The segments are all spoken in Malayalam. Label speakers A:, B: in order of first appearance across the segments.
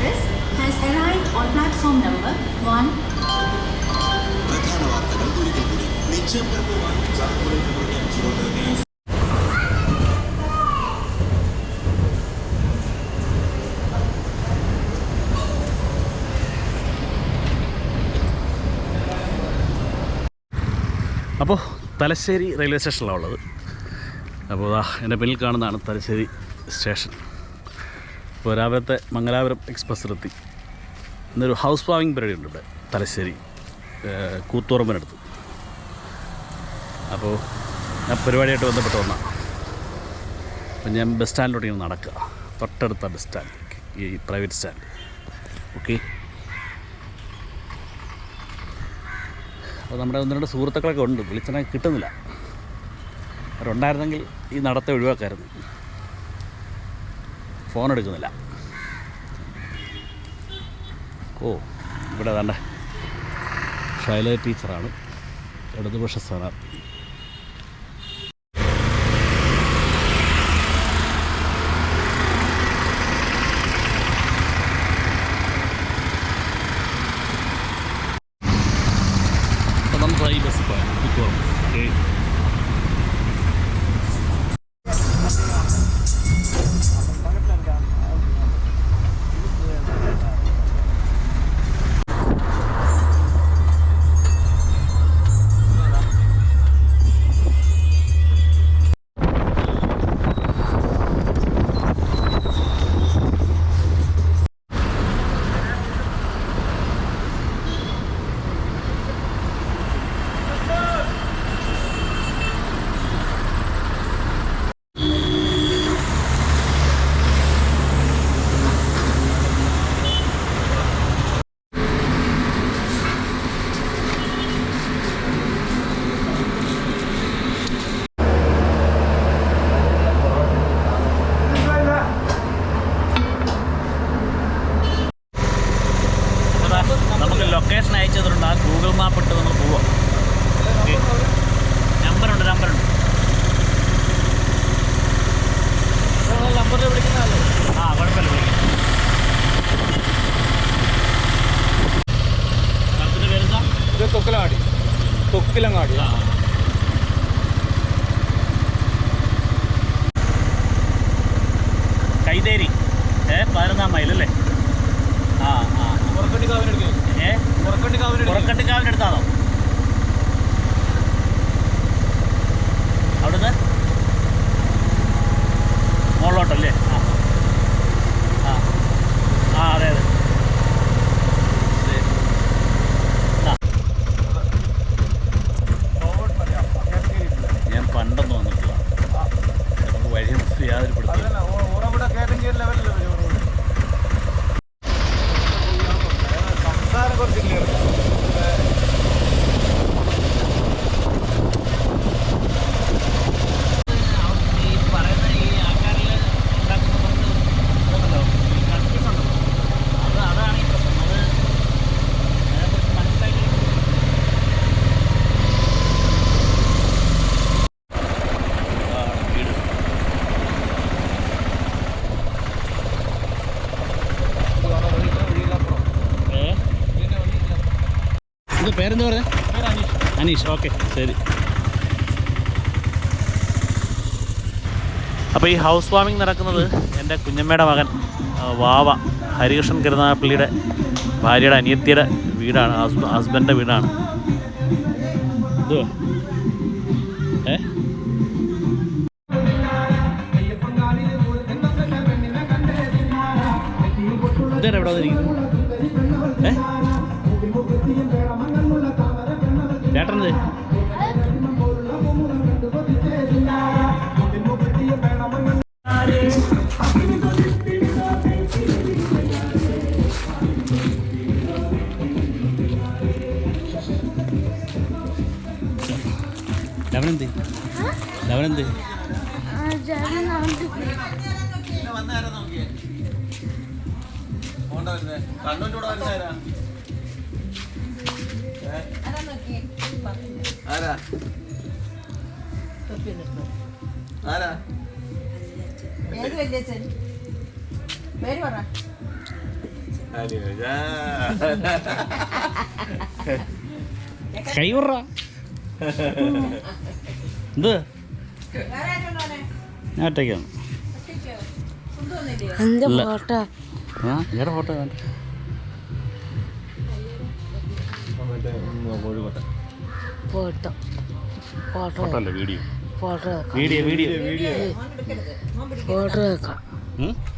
A: Express has arrived on platform number 1
B: പ്രധാന വാർത്തകൾ ഒരിക്കൽ കൂടി നിശ്ചയം
C: അപ്പോൾ തലശ്ശേരി റെയിൽവേ സ്റ്റേഷനിലാണ് ഉള്ളത്. അപ്പോൾ എന്റെ പിന്നിൽ കാണുന്നതാണ് തലശ്ശേരി സ്റ്റേഷൻ. ഇപ്പോൾ രാവിലത്തെ മംഗലാപുരം എക്സ്പ്രസ്സിലെത്തി ഇന്നൊരു ഹൗസ് വാമിങ് പരിപാടി ഉണ്ട് ഇവിടെ തലശ്ശേരി കൂത്തുറമ്പിനടുത്ത് അപ്പോൾ ഞാൻ പരിപാടിയായിട്ട് ബന്ധപ്പെട്ട് വന്ന. അപ്പം ഞാൻ ബസ് സ്റ്റാൻഡിലോട്ട് ഇങ്ങനെ നടക്കുക തൊട്ടടുത്ത ബസ് സ്റ്റാൻഡ് ഈ പ്രൈവറ്റ് സ്റ്റാൻഡ് ഓക്കെ അപ്പോൾ നമ്മുടെ ഒന്ന് രണ്ട് സുഹൃത്തുക്കളൊക്കെ ഉണ്ട് വിളിച്ചനെ കിട്ടുന്നില്ല. അവരുണ്ടായിരുന്നെങ്കിൽ ഈ നടത്തെ ഒഴിവാക്കായിരുന്നു. ഫോൺ എടുക്കുന്നില്ല ഓ ഇവിടെ വേണ്ട. ഷൈല ടീച്ചറാണ്. ഇടതുപക്ഷ സ്ഥാനാർത്ഥി. ഈ ബസ് പോയാൽ കുത്തോളം
D: തൊക്കിലങ്ങാടി.
C: കൈതേരി. ഏ പതിനൊന്നാം മൈൽ അല്ലേ? ആ ആ. ഏ?
D: പുറക്കണ്ടി കാവിനെടുക്കേ
C: പുറക്കട്ടിക്കാവിന്റെ അടുത്താണോ അവിടുന്ന്? മുകളിലോട്ടല്ലേ? ആ. ആ ആ അതെ അതെ. അനീഷ് ഓക്കെ. ശരി. അപ്പോൾ ഈ ഹൗസ് വാമിംഗ് നടക്കുന്നത് എന്റെ കുഞ്ഞമ്മയുടെ മകൻ വാവ ഹരികൃഷ്ണൻ കരുനാഗപ്പള്ളിയുടെ ഭാര്യയുടെ അനിയത്തിയുടെ വീടാണ് ഹസ്ബ ഹസ്ബൻഡിന്റെ വീടാണ്. ഇതോ ലവനെന്ത്? ലവനെന്ത്?
D: ആരാ? ആരാ?
E: ഏത് വല്യച്ഛൻ? പേര് പറ.
C: കൈ വിടറ ഞാൻ ഒറ്റയ്ക്കാണ്.
E: ഫോട്ടോ.
C: ആ ഏടെ ഫോട്ടോ വേണ്ട.
E: ഫോട്ടോ. ഫോട്ടോ.
C: ഫോട്ടോ അല്ല video.
E: Photo
C: video video.
E: Photo വെക്കാം?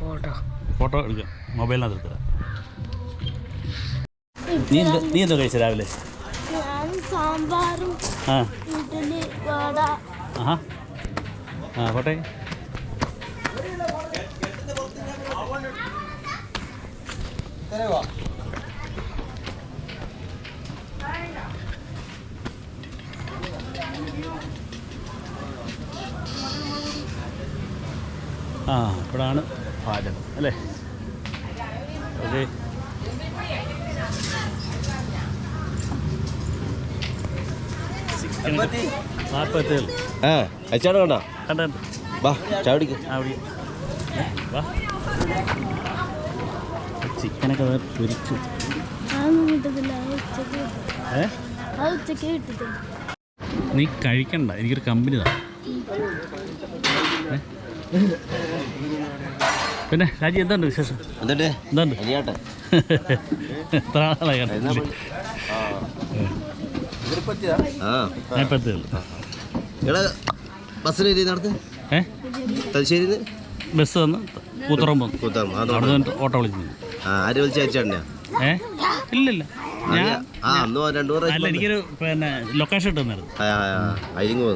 E: ഫോട്ടോ.
C: ഫോട്ടോ എടുക്കാം. മൊബൈലിനകത്ത് നീ എന്താ നീ എന്തോ കഴിച്ച രാവിലെ?
E: ഞാൻ സാമ്പാറും
C: ആ. ആഹാ. ആ പോട്ടെ. ആ ഇവിടാണ് പാചകം അല്ലേ? ഓക്കെ.
F: അച്ചാട് കണ്ട? വാ
C: ചിക്കനൊക്കെ പൊരിച്ചു. നീ കഴിക്കണ്ട എനിക്കൊരു കമ്പനി താ? പിന്നെ രാജി എന്തുണ്ട് വിശേഷം? എന്തുണ്ട്? എത്ര നാളായി
F: ബസ്സിന് ഇരി നടത്ത്
C: ഏ?
F: തലശ്ശേരിന്ന്
C: ബസ് വന്ന് കൂത്തറമ്പം കൂത്തറമ്പം ഓട്ടോ വിളിച്ചു.
F: ആര് വിളിച്ച അരിച്ചാടിനാ
C: ഏ? ഇല്ലില്ല. ഞാൻ അല്ല എനിക്കൊരു പിന്നെ ലൊക്കേഷൻ ഇട്ട് തന്നായിരുന്നു.
F: ആ അരിങ്ങ്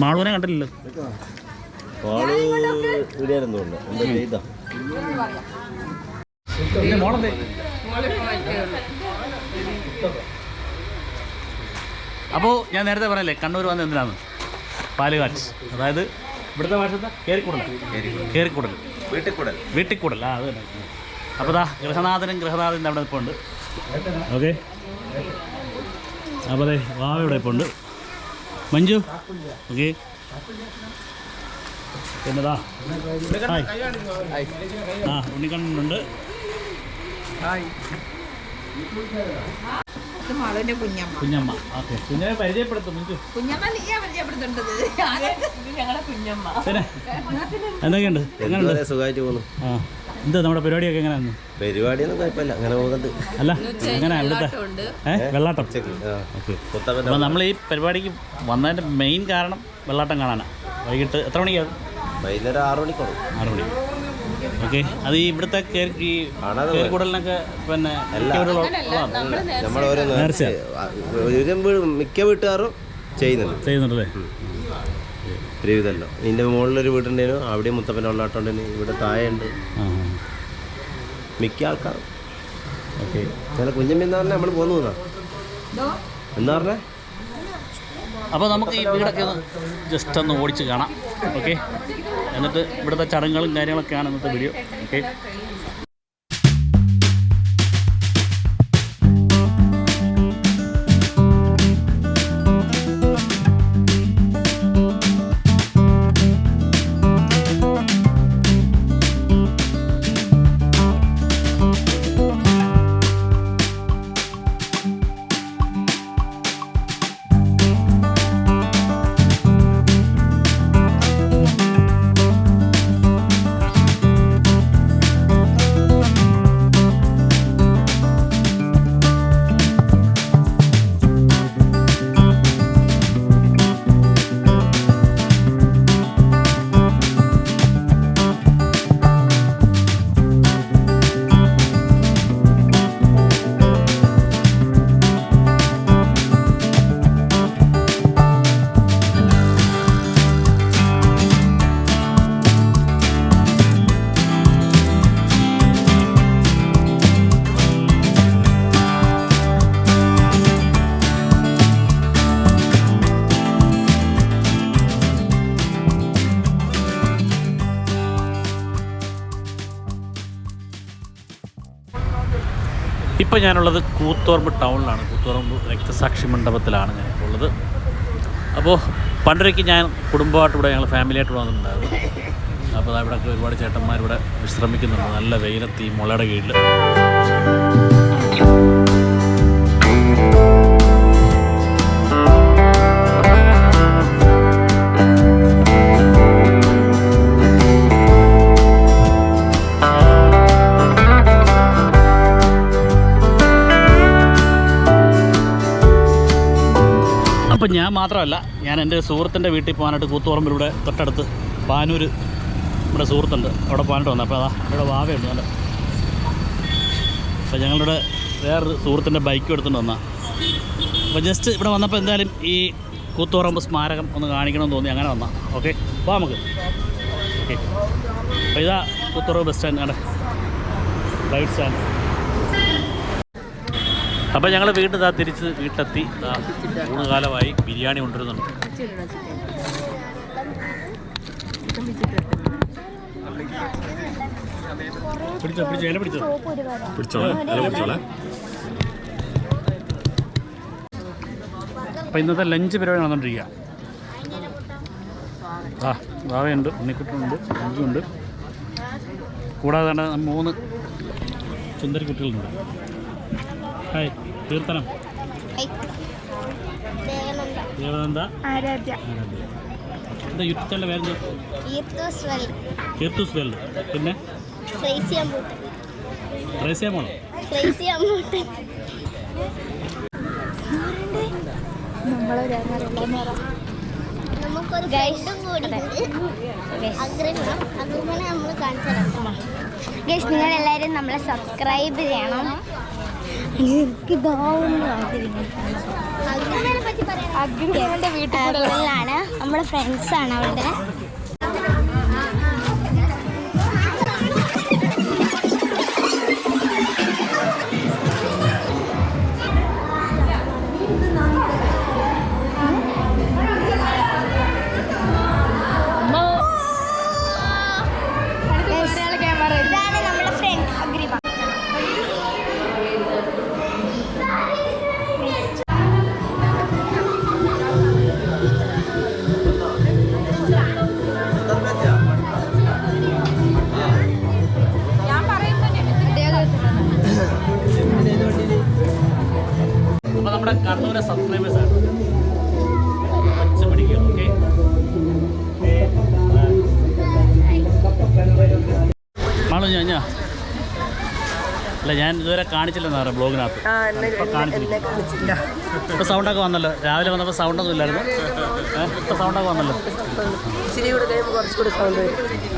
C: മാളൂനെ കണ്ടില്ലല്ലോ.
F: കോൾ ഇവിടെയായിരുന്നു തോന്നുന്നു എന്താ ചെയ്താ?
C: പിന്നെ മോളെന്തേ അപ്പോൾ ഞാൻ നേരത്തെ പറഞ്ഞല്ലേ കണ്ണൂർ വന്ന എന്തിനാണ് പാലുകാച്ച് അതായത് ഇവിടുത്തെ ഭാഷ എന്താ? കേറിക്കൂടൽ കേറിക്കൂടൽ
F: വീട്ടിൽ
C: വീട്ടിക്കൂടൽ ആ അത് അപ്പൊ അപ്പോൾ ദാ ഗൃഹനാഥനും ഗൃഹനാഥനും അവിടെ ഇപ്പോൾ ഉണ്ട് ഓക്കെ. അപ്പോൾ അതെ വാവ ഇവിടെ ഇപ്പോൾ ഉണ്ട് മഞ്ജു ഓക്കെ. പിന്നെ ദാ ഹായ്. ആ ഉണ്ണിക്കണ്ണനുണ്ട്
G: കുഞ്ഞമ്മ.
C: കുഞ്ഞമ്മ. ഓക്കെ. കുഞ്ഞമ്മ പരിചയപ്പെടുത്തും പിന്നെ? എന്തൊക്കെയുണ്ട്? എങ്ങനെയുണ്ട്?
F: സുഖമായിട്ട് പോകുന്നു
C: ആ. എന്താ നമ്മുടെ പരിപാടിയൊക്കെ എങ്ങനെയായിരുന്നു?
F: പരിപാടിയൊന്നും കുഴപ്പമില്ല. അങ്ങനെ പോകുന്നത്
C: അല്ല എങ്ങനെയാ ഇവിടുത്തെ? വെള്ളാട്ടം. അപ്പോൾ നമ്മൾ ഈ പരിപാടിക്ക് വന്നതിന്റെ മെയിൻ കാരണം വെള്ളാട്ടം കാണാനാണ് വൈകിട്ട് എത്ര മണിക്കാണ്
F: വൈകുന്നേരം ആറു മണിക്കോളും
C: ആറ് മണി. ഓക്കെ. അത് ഈ ഇവിടുത്തെ കേറി ഈ കേറിക്കൂടലിനൊക്കെ പിന്നെ മിക്കവരും ഉള്ളതാണ്.
F: നമ്മൾ ഓരോ
C: നേർച്ച.
F: ഒരു വീ- മിക്ക വീട്ടുകാരും ചെയ്യുന്നുണ്ട്.
C: ചെയ്യുന്നുണ്ടല്ലേ?
F: ഒരുവിധമല്ലോ. ഇതിന്റെ മുകളിലൊരു വീടുണ്ടേനു അവിടെ മുത്തപ്പന്റെ വെള്ളാട്ടമുണ്ടേനു ഇവിടെ താഴെയുണ്ട്.
C: ആ.
F: മിക്ക ആൾക്കാർ
C: ഓക്കെ.
F: ചില കുഞ്ഞമ്മ എന്ന് പറഞ്ഞാൽ നമ്മൾ പോന്നു എന്നാ? എന്താ പറഞ്ഞേ?
C: അപ്പോൾ നമുക്ക് ഈ വീടൊക്കെ ഒന്ന് ജസ്റ്റ് ഒന്ന് ഓടിച്ച് കാണാം. ഓക്കെ. എന്നിട്ട് ഇവിടുത്തെ ചടങ്ങുകളും കാര്യങ്ങളൊക്കെയാണ് ഇന്നത്തെ വീഡിയോ ഓക്കെ ഇപ്പോൾ ഞാനുള്ളത് കൂത്തോർമ്പ് ടൗണിലാണ്. കൂത്തോർമ്പ് രക്തസാക്ഷി മണ്ഡപത്തിലാണ് ഞാനിപ്പോൾ ഉള്ളത് അപ്പോൾ പണ്ടൊരിക്കൽ ഞാൻ കുടുംബമായിട്ട് ഇവിടെ ഞങ്ങൾ ഫാമിലിയായിട്ട് വന്നിട്ടുണ്ടായിരുന്നു. അപ്പോൾ അവിടെ ഒരുപാട് ചേട്ടന്മാർ ഇവിടെ വിശ്രമിക്കുന്നുണ്ട്. നല്ല വെയിലത്ത് ഈ മുളയുടെ കീഴിൽ ഞാൻ മാത്രമല്ല ഞാൻ എന്റെ സുഹൃത്തിന്റെ വീട്ടിൽ പോകാനായിട്ട് കൂത്തുപറമ്പിലൂടെ തൊട്ടടുത്ത് പാനൂർ നമ്മുടെ സുഹൃത്തുണ്ട്. അവിടെ പോകാനായിട്ട് വന്നത് അപ്പോൾ അതാ അവിടെ വാവയുണ്ട് നല്ല. അപ്പോൾ ഞങ്ങളുടെ വേറൊരു സുഹൃത്തിന്റെ ബൈക്കും എടുത്തുകൊണ്ട് വന്നാൽ അപ്പോൾ ജസ്റ്റ് ഇവിടെ വന്നപ്പോൾ എന്തായാലും ഈ കൂത്തുപറമ്പ് സ്മാരകം ഒന്ന് കാണിക്കണമെന്ന് തോന്നി. അങ്ങനെ വന്നാൽ ഓക്കെ പോവാം നമുക്ക്. ഓക്കെ. അപ്പോൾ ഇതാ കൂത്തുപറമ്പ് ബസ് സ്റ്റാൻഡ്. ആണ് ലൈറ്റ് സ്റ്റാൻഡ് അപ്പോൾ ഞങ്ങൾ വീണ്ടും ഇതാ തിരിച്ച് വീട്ടിലെത്തി. മൂന്ന് കാലമായി ബിരിയാണി കൊണ്ടുവരുന്നുണ്ട്. പിടിച്ചോ പിടിച്ചോ പിടിച്ചോ? അപ്പോൾ ഇന്നത്തെ ലഞ്ച് പരിപാടി നടന്നുകൊണ്ടിരിക്കുക ആ വാവയുണ്ട് ഉണ്ണിക്കുട്ടുണ്ട് ഉണ്ട്. കൂടാതെ തന്നെ മൂന്ന് സുന്ദരി കുട്ടികളുണ്ട്. ഹായ് കീർത്തനം. ദേവനന്ദ.
E: ആരാധ്യ.
C: ആരാധ്യ. എന്താ യുദ്ധത്തിന്റെ പേരെന്താ? കീർത്തൂസ് വേൾഡ് പിന്നെ?
H: നമുക്കൊരു ഗൈഡും കൂടി നമ്മൾ കാണിച്ചു തരാം. ഗൈസ് നിങ്ങൾ എല്ലാവരും നമ്മളെ സബ്സ്ക്രൈബ് ചെയ്യണം. അഗ്രഹന്റെ വീട്ടിലാണ് നമ്മുടെ ഫ്രണ്ട്സ് ആണ്.
C: കണ്ണൂരെ സബ്സ്ക്രൈബേഴ്സ് ആണ്. പച്ച പിടിക്കുക ഓക്കെ മാളു ഞാൻ ഞാൻ. അല്ല ഞാൻ ഇതുവരെ കാണിച്ചില്ലെന്ന് പറയാം ബ്ലോഗിനകത്ത്. ഇപ്പം കാണിച്ചില്ല. ഇപ്പോൾ സൗണ്ടൊക്കെ വന്നല്ലോ. രാവിലെ വന്നപ്പോൾ സൗണ്ടൊന്നും ഇല്ലായിരുന്നു. ഏഹ് സൗണ്ടൊക്കെ വന്നല്ലോ.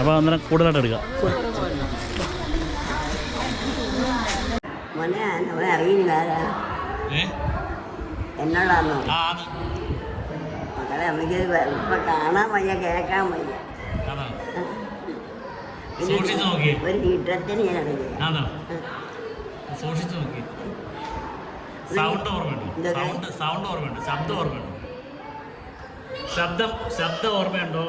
C: അപ്പോൾ അന്നേരം കൂടുതലായിട്ട് എടുക്കാം.
I: മോനെ അവനെ അറിയില്ല
C: ആ
I: മക്കളെ നമുക്ക് ഇപ്പൊ കാണാൻ വയ്യ കേൾക്കാൻ വയ്യ. ഒരു ഹിറ്റത്തിന് ഞാൻ
C: സൂക്ഷിച്ച് നോക്കി. സൗണ്ട് ഓർമ്മയുണ്ടോ? സൗണ്ട് സൗണ്ട് ഓർമ്മയുണ്ടോ? ശബ്ദം ഓർമ്മയുണ്ടോ? ശബ്ദം ശബ്ദം ഓർമ്മയുണ്ടോ?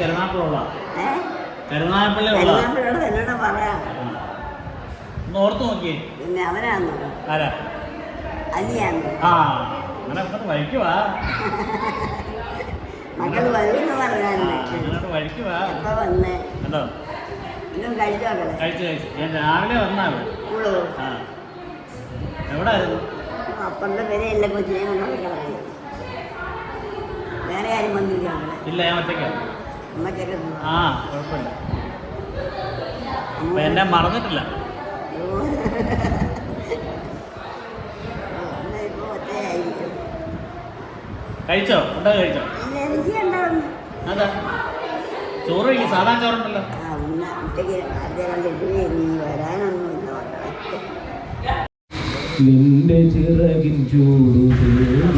C: കരുനാഗപ്പുള്ള കരുനാഗപ്പള്ളി
I: പറയാം.
C: ഓർത്ത് നോക്കിയേ.
I: പിന്നെ
C: ആരാ?
I: അനിയാന്നോ
C: ആ അങ്ങനെ ഇങ്ങോട്ട് വഴിക്കുവാ
I: മക്കൾ വരുമെന്ന് പറഞ്ഞാലേ
C: ഇങ്ങോട്ട് വഴിക്കുവാ
I: എപ്പോ വന്ന്?
C: കണ്ടോ
I: ഇന്നും കഴിച്ചു മക്കളെ?
C: കഴിച്ച് കഴിച്ച്. ഞാൻ രാവിലെ
I: വന്നാ
C: ആ. എവിടെ ആയിരുന്നു
I: അപ്പന്റെ പേരെ എല്ലാ കൊച്ചിനെ കൊണ്ടുപോയി വേറെ ആരും വന്നില്ല മക്കളെ
C: ഇല്ല ഞാൻ ഒറ്റയ്ക്കാണ്
I: അമ്മച്ചൊക്കെ
C: ആ കുഴപ്പമില്ല. എന്നെ മറന്നിട്ടില്ല. കഴിച്ചോ? ഫുഡൊക്കെ കഴിച്ചോ? അതാ ചോറ് കഴിക്കും സാധാ ചോറുണ്ടല്ലോ.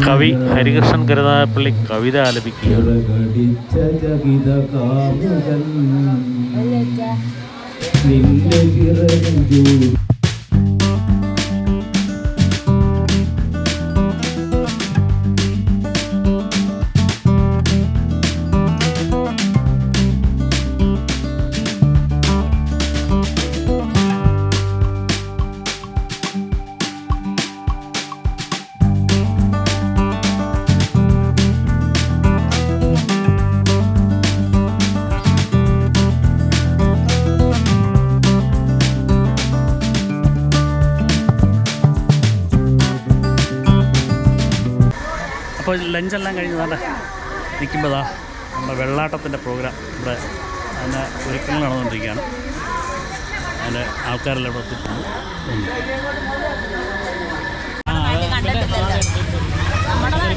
C: കവി ഹരികൃഷ്ണൻ കരുതാപ്പള്ളി കവിത ആലപിക്കുക.
J: നിന്റെ ചിറകിൻ ചൂടു
C: അപ്പോൾ ലഞ്ചെല്ലാം കഴിഞ്ഞ് നല്ല നിൽക്കുമ്പോഴാ നമ്മുടെ വെള്ളാട്ടത്തിന്റെ പ്രോഗ്രാം. ഇവിടെ അതിന്റെ ഒരുക്കങ്ങൾ നടന്നുകൊണ്ടിരിക്കുകയാണ്. അതിന്റെ ആൾക്കാരെല്ലാം ഇവിടെ എത്തിയിട്ടുണ്ട്.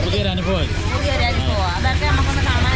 C: പുതിയൊരു അനുഭവമായി
G: പുതിയൊരു അനുഭവം. അതൊക്കെ നമുക്കൊന്ന് കാണാൻ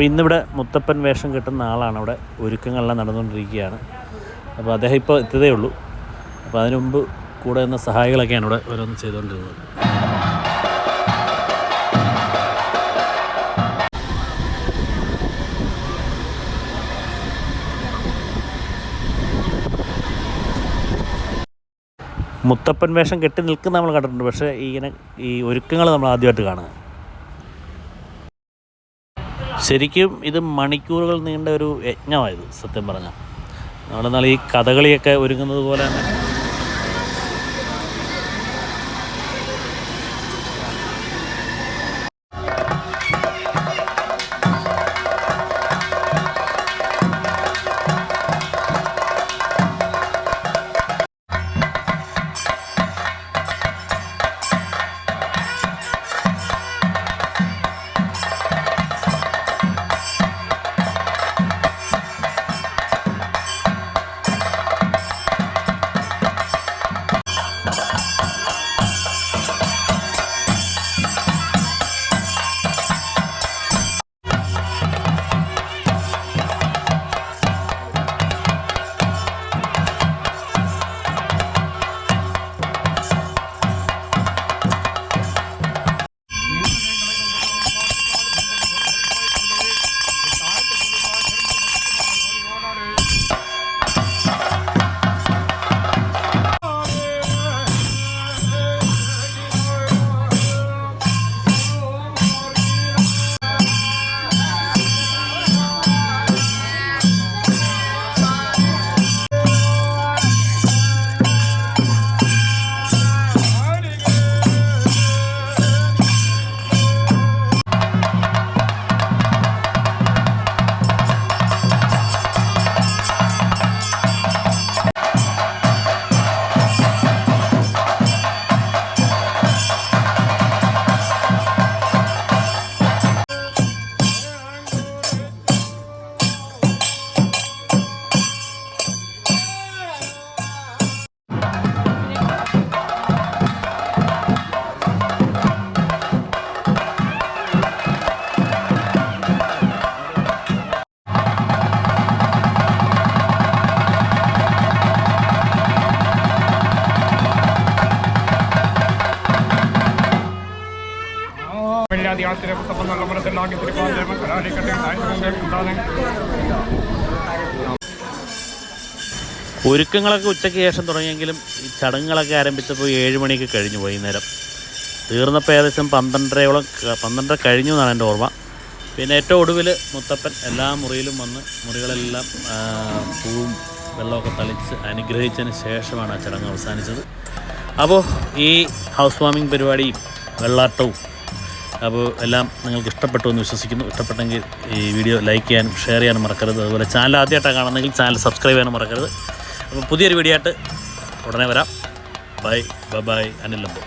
C: അപ്പോൾ ഇന്നിവിടെ മുത്തപ്പൻ വേഷം കെട്ടുന്ന ആളാണ് അവിടെ ഒരുക്കങ്ങളെല്ലാം നടന്നുകൊണ്ടിരിക്കുകയാണ്. അപ്പോൾ അദ്ദേഹം ഇപ്പോൾ എത്തതേ ഉള്ളൂ. അപ്പോൾ അതിനു മുമ്പ് കൂടെ നിന്ന സഹായികളൊക്കെയാണ് ഇവിടെ ഓരോന്ന് ചെയ്തുകൊണ്ടിരുന്നത്. മുത്തപ്പൻ വേഷം കെട്ടി നിൽക്കുന്ന നമ്മൾ കണ്ടിട്ടുണ്ട്. പക്ഷേ ഇങ്ങനെ ഈ ഒരുക്കങ്ങൾ നമ്മൾ ആദ്യമായിട്ട് കാണുക. ശരിക്കും ഇത് മണിക്കൂറുകൾ നീണ്ട ഒരു യജ്ഞമായത് സത്യം പറഞ്ഞാൽ നമ്മളെന്നാൽ ഈ കഥകളിയൊക്കെ ഒരുങ്ങുന്നത് പോലെ തന്നെ. ഒരുക്കങ്ങളൊക്കെ ഉച്ചയ്ക്ക് ശേഷം തുടങ്ങിയെങ്കിലും ഈ ചടങ്ങുകളൊക്കെ ആരംഭിച്ചപ്പോൾ ഏഴ് മണിയൊക്കെ കഴിഞ്ഞു വൈകുന്നേരം. തീർന്നപ്പോൾ ഏകദേശം പന്ത്രണ്ടരയോളം പന്ത്രണ്ടര കഴിഞ്ഞു എന്നാണ് എന്റെ ഓർമ്മ. പിന്നെ ഏറ്റവും ഒടുവിൽ മുത്തപ്പൻ എല്ലാ മുറിയിലും വന്ന് മുറികളെല്ലാം പൂവും വെള്ളമൊക്കെ തളിച്ച് അനുഗ്രഹിച്ചതിന് ശേഷമാണ് ആ ചടങ്ങ് അവസാനിച്ചത്. അപ്പോൾ ഈ ഹൗസ് വാമിംഗ് പരിപാടിയും വെള്ളാട്ടവും അപ്പോൾ എല്ലാം നിങ്ങൾക്ക് ഇഷ്ടപ്പെട്ടു എന്ന് വിശ്വസിക്കുന്നു. ഇഷ്ടപ്പെട്ടെങ്കിൽ ഈ വീഡിയോ ലൈക്ക് ചെയ്യാനും ഷെയർ ചെയ്യാനും മറക്കരുത്. അതുപോലെ ചാനൽ ആദ്യമായിട്ടാണ് കാണുന്നെങ്കിൽ ചാനൽ സബ്സ്ക്രൈബ് ചെയ്യാനും മറക്കരുത്. അപ്പോൾ പുതിയൊരു വീഡിയോ ആയിട്ട് ഉടനെ വരാം. Bye bye Anil lumbo